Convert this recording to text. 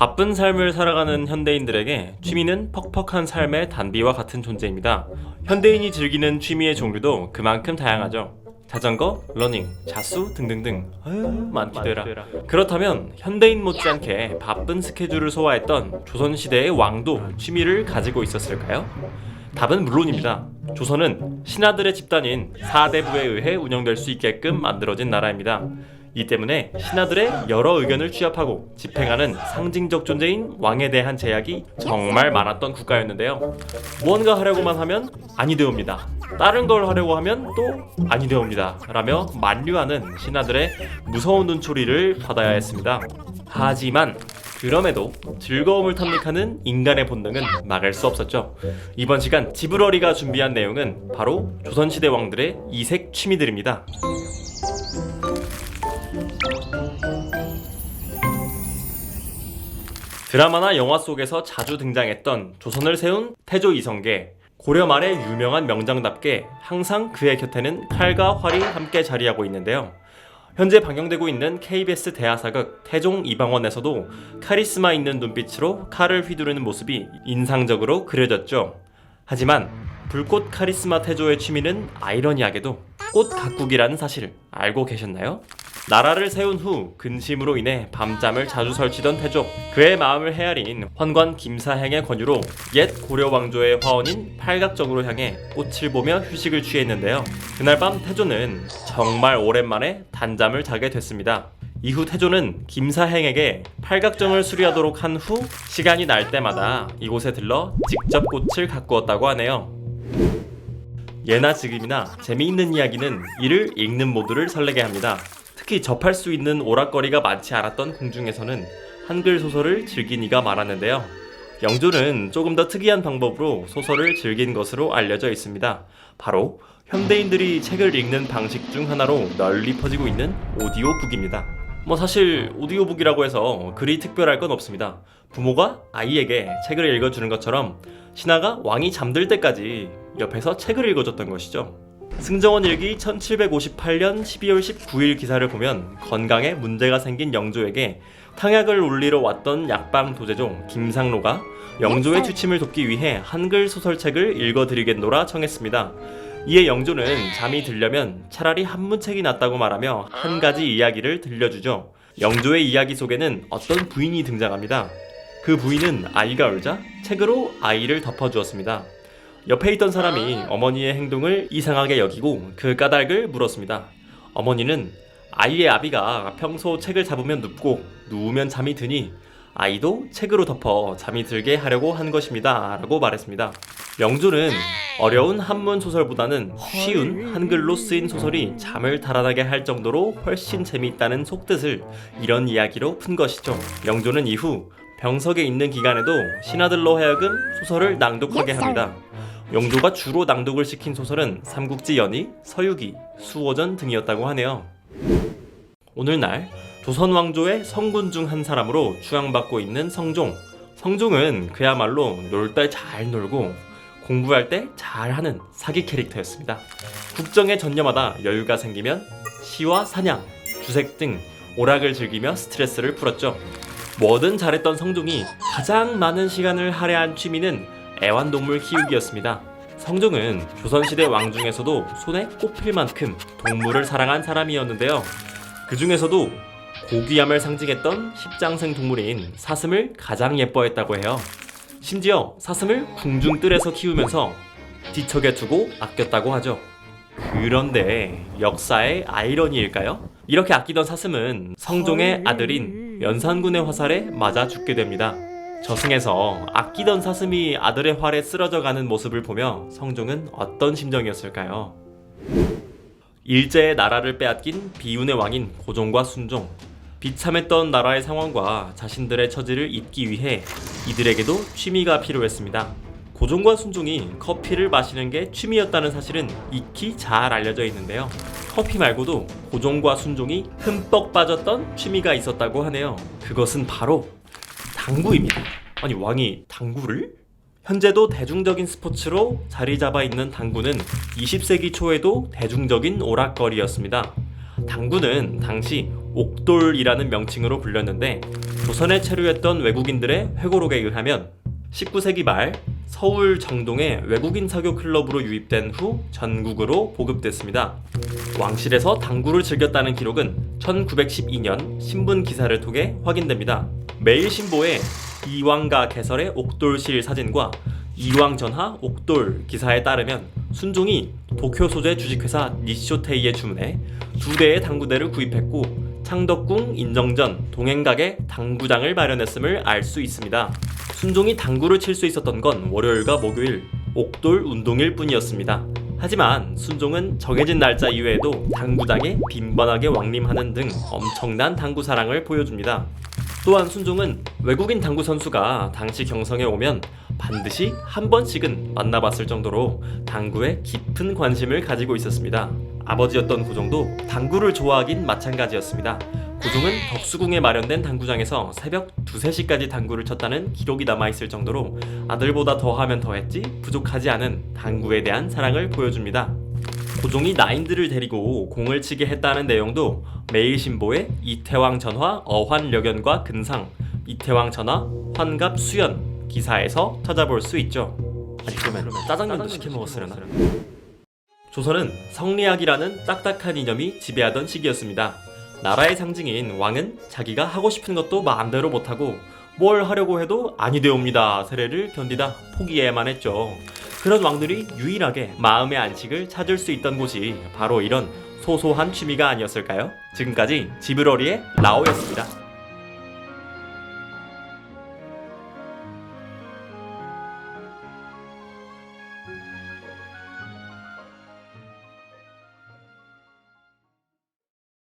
바쁜 삶을 살아가는 현대인들에게 취미는 퍽퍽한 삶의 단비와 같은 존재입니다. 현대인이 즐기는 취미의 종류도 그만큼 다양하죠. 자전거, 러닝, 자수 등등등 아유, 많기도 해라. 그렇다면 현대인 못지않게 바쁜 스케줄을 소화했던 조선시대의 왕도 취미를 가지고 있었을까요? 답은 물론입니다. 조선은 신하들의 집단인 사대부에 의해 운영될 수 있게끔 만들어진 나라입니다. 이 때문에 신하들의 여러 의견을 취합하고 집행하는 상징적 존재인 왕에 대한 제약이 정말 많았던 국가였는데요. 무언가 하려고만 하면 아니 되옵니다. 다른 걸 하려고 하면 또 아니 되옵니다. 라며 만류하는 신하들의 무서운 눈초리를 받아야 했습니다. 하지만 그럼에도 즐거움을 탐닉하는 인간의 본능은 막을 수 없었죠. 이번 시간 지브러리가 준비한 내용은 바로 조선시대 왕들의 이색 취미들입니다. 드라마나 영화 속에서 자주 등장했던 조선을 세운 태조 이성계 고려 말의 유명한 명장답게 항상 그의 곁에는 칼과 활이 함께 자리하고 있는데요. 현재 방영되고 있는 KBS 대하사극 태종 이방원에서도 카리스마 있는 눈빛으로 칼을 휘두르는 모습이 인상적으로 그려졌죠. 하지만 불꽃 카리스마 태조의 취미는 아이러니하게도 꽃 가꾸기라는 사실을 알고 계셨나요? 나라를 세운 후 근심으로 인해 밤잠을 자주 설치던 태조. 그의 마음을 헤아린 환관 김사행의 권유로 옛 고려 왕조의 화원인 팔각정으로 향해 꽃을 보며 휴식을 취했는데요. 그날 밤 태조는 정말 오랜만에 단잠을 자게 됐습니다. 이후 태조는 김사행에게 팔각정을 수리하도록 한 후 시간이 날 때마다 이곳에 들러 직접 꽃을 가꾸었다고 하네요. 예나 지금이나 재미있는 이야기는 이를 읽는 모두를 설레게 합니다. 특히 접할 수 있는 오락거리가 많지 않았던 궁중에서는 한글 소설을 즐긴 이가 많았는데요. 영조는 조금 더 특이한 방법으로 소설을 즐긴 것으로 알려져 있습니다. 바로 현대인들이 책을 읽는 방식 중 하나로 널리 퍼지고 있는 오디오북입니다. 뭐 사실 오디오북이라고 해서 그리 특별할 건 없습니다. 부모가 아이에게 책을 읽어주는 것처럼 신하가 왕이 잠들 때까지 옆에서 책을 읽어줬던 것이죠. 승정원 일기 1758년 12월 19일 기사를 보면 건강에 문제가 생긴 영조에게 탕약을 올리러 왔던 약방 도제종 김상로가 영조의 취침을 돕기 위해 한글 소설책을 읽어드리겠노라 청했습니다. 이에 영조는 잠이 들려면 차라리 한문책이 낫다고 말하며 한 가지 이야기를 들려주죠. 영조의 이야기 속에는 어떤 부인이 등장합니다. 그 부인은 아이가 울자 책으로 아이를 덮어주었습니다. 옆에 있던 사람이 어머니의 행동을 이상하게 여기고 그 까닭을 물었습니다. 어머니는 아이의 아비가 평소 책을 잡으면 눕고 누우면 잠이 드니 아이도 책으로 덮어 잠이 들게 하려고 한 것입니다. 라고 말했습니다. 영조는 어려운 한문 소설보다는 쉬운 한글로 쓰인 소설이 잠을 달아나게 할 정도로 훨씬 재미있다는 속뜻을 이런 이야기로 푼 것이죠. 영조는 이후 병석에 있는 기간에도 신하들로 하여금 소설을 낭독하게 합니다. 영조가 주로 낭독을 시킨 소설은 삼국지 연의, 서유기, 수호전 등이었다고 하네요. 오늘날 조선 왕조의 성군 중 한 사람으로 추앙받고 있는 성종. 성종은 그야말로 놀 때 잘 놀고 공부할 때 잘하는 사기 캐릭터였습니다. 국정에 전념하다 여유가 생기면 시와 사냥, 주색 등 오락을 즐기며 스트레스를 풀었죠. 뭐든 잘했던 성종이 가장 많은 시간을 할애한 취미는 애완동물 키우기였습니다. 성종은 조선시대 왕 중에서도 손에 꼽힐 만큼 동물을 사랑한 사람이었는데요. 그 중에서도 고귀함을 상징했던 십장생 동물인 사슴을 가장 예뻐했다고 해요. 심지어 사슴을 궁중뜰에서 키우면서 뒤척에 두고 아꼈다고 하죠. 그런데 역사의 아이러니일까요? 이렇게 아끼던 사슴은 성종의 아들인 연산군의 화살에 맞아 죽게 됩니다. 저승에서 아끼던 사슴이 아들의 활에 쓰러져 가는 모습을 보며 성종은 어떤 심정이었을까요? 일제의 나라를 빼앗긴 비운의 왕인 고종과 순종. 비참했던 나라의 상황과 자신들의 처지를 잊기 위해 이들에게도 취미가 필요했습니다. 고종과 순종이 커피를 마시는 게 취미였다는 사실은 익히 잘 알려져 있는데요. 커피 말고도 고종과 순종이 흠뻑 빠졌던 취미가 있었다고 하네요. 그것은 바로 당구입니다. 아니 왕이 당구를? 현재도 대중적인 스포츠로 자리 잡아 있는 당구는 20세기 초에도 대중적인 오락거리였습니다. 당구는 당시 옥돌이라는 명칭으로 불렸는데 조선에 체류했던 외국인들의 회고록에 의하면 19세기 말 서울 정동의 외국인 사교 클럽으로 유입된 후 전국으로 보급됐습니다. 왕실에서 당구를 즐겼다는 기록은 1912년 신분 기사를 통해 확인됩니다. 매일신보에 이왕가 개설의 옥돌실 사진과 이왕 전하 옥돌 기사에 따르면 순종이 도쿄 소재 주식회사 니쇼테이에 주문해 두 대의 당구대를 구입했고 창덕궁 인정전 동행각에 당구장을 마련했음을 알 수 있습니다. 순종이 당구를 칠 수 있었던 건 월요일과 목요일 옥돌 운동일 뿐이었습니다. 하지만 순종은 정해진 날짜 이외에도 당구장에 빈번하게 왕림하는 등 엄청난 당구 사랑을 보여줍니다. 또한 순종은 외국인 당구 선수가 당시 경성에 오면 반드시 한 번씩은 만나봤을 정도로 당구에 깊은 관심을 가지고 있었습니다. 아버지였던 고종도 당구를 좋아하긴 마찬가지였습니다. 고종은 덕수궁에 마련된 당구장에서 새벽 2, 3시까지 당구를 쳤다는 기록이 남아있을 정도로 아들보다 더하면 더했지 부족하지 않은 당구에 대한 사랑을 보여줍니다. 고종이 나인들을 데리고 공을 치게 했다는 내용도 매일신보의 이태왕 전화 어환력연과 근상, 이태왕 전화 환갑 수연 기사에서 찾아볼 수 있죠. 아니 그러면 짜장면도 시켜 먹었으려나? 조선은 성리학이라는 딱딱한 이념이 지배하던 시기였습니다. 나라의 상징인 왕은 자기가 하고 싶은 것도 마음대로 못하고 뭘 하려고 해도 아니 되옵니다 세례를 견디다 포기해야만 했죠. 그런 왕들이 유일하게 마음의 안식을 찾을 수 있던 곳이 바로 이런 소소한 취미가 아니었을까요? 지금까지 지브러리의 라오였습니다.